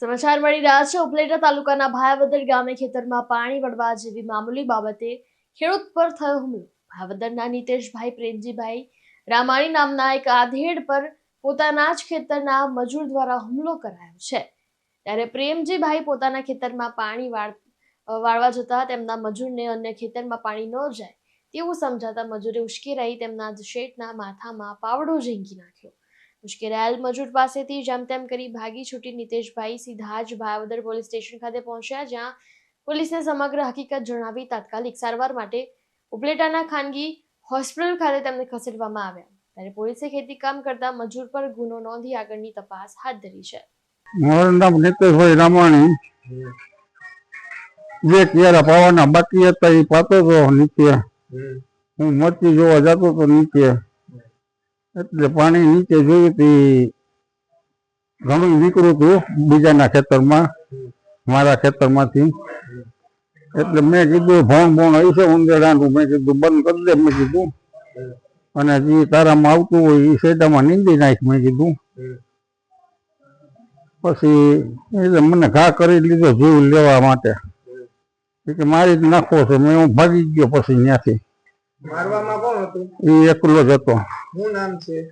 સમાચાર મળી રહ્યા છે. ઉપલેટા તાલુકાના ભાયાવદર ગામે ખેતરમાં પાણી વળવા જેવી મામૂલી બાબતે ખેડૂત પર થયો હુમલો. ભાયાવદરના નીતેશભાઈ, પ્રેમજીભાઈ રામાણી નામના એક આધેડ પર પોતાના જ ખેતરના મજૂર દ્વારા હુમલો કરાયો છે. ત્યારે પ્રેમજીભાઈ પોતાના ખેતરમાં પાણી વાળ વાળવા જતા તેમના મજૂરને અન્ય ખેતરમાં પાણી ન જાય તેવું સમજાતા મજૂરે ઉશ્કેરાઈ તેમના શેઠના માથામાં પાવડો ઝીંકી નાખ્યો. ઉશ્કેરાયેલ મજૂર પાસેથી જેમ તેમ કરી ભાગી છૂટી નીતેશભાઈ સીધા જ ભાવદર પોલીસ સ્ટેશન ખાતે પહોંચ્યા, જ્યાં પોલીસને સમગ્ર હકીકત જણાવી તાત્કાલિક સારવાર માટે ઉપલેટાના ખાનગી હોસ્પિટલ ખાતે તેમને ખસેડવામાં આવ્યા. ત્યારે પોલીસે ખેતી કામ કરતા મજૂર પર ગુનો નોંધી આગળની તપાસ હાથ ધરી છે. મારું નામ નીતેશભાઈ રામાણી. જે ક્યારે પાવાના બાકી હતા, એ પાતો હતો નીચે. હું મરતી જોવા જતો હતો નીચે. એટલે પાણી નીચે જોયું તો ઘણું નીકળ્યું હતું બીજાના ખેતરમાં, મારા ખેતરમાંથી. એટલે મેં કીધું, ભોણ ભોણ છે ઉંદેડાનું મેં કીધું, બંધ કરી દે. મેં કીધું. અને જે તારામાં આવતું હોય એ શેડામાં નીંદી નાખ, મેં કીધું. પછી એટલે મને ઘા કરી લીધો જીવ લેવા માટે. કે મારી જ નાખવો છે, મેં હું ભાગી ગયો પછી ત્યાંથી મારવામાં કોણ હતું? એ એકલો જ હતો. શું નામ છે?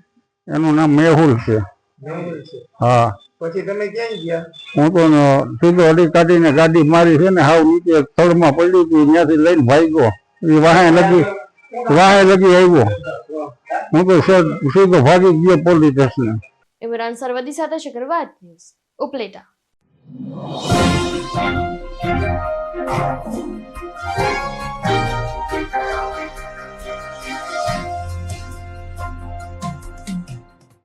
એનું નામ મેહુલ છે. મેહુલ છે. હા. પછી તમે ક્યાં ગયા? હું તો ન- સીધો અડી કાઢીને ગાડી મારી છે ને હાવ નીચે થડમાં પડ્યું હતું ત્યાંથી લઈને ભાગ્યો. એ વાહે લગી વાહે લગી આવ્યો. હું તો સીધો ભાગી ગયો પોલીસ સ્ટેશન ઇમરાન સરવદી સાથે શુક્રવાર ન્યૂઝ ઉપલેટા.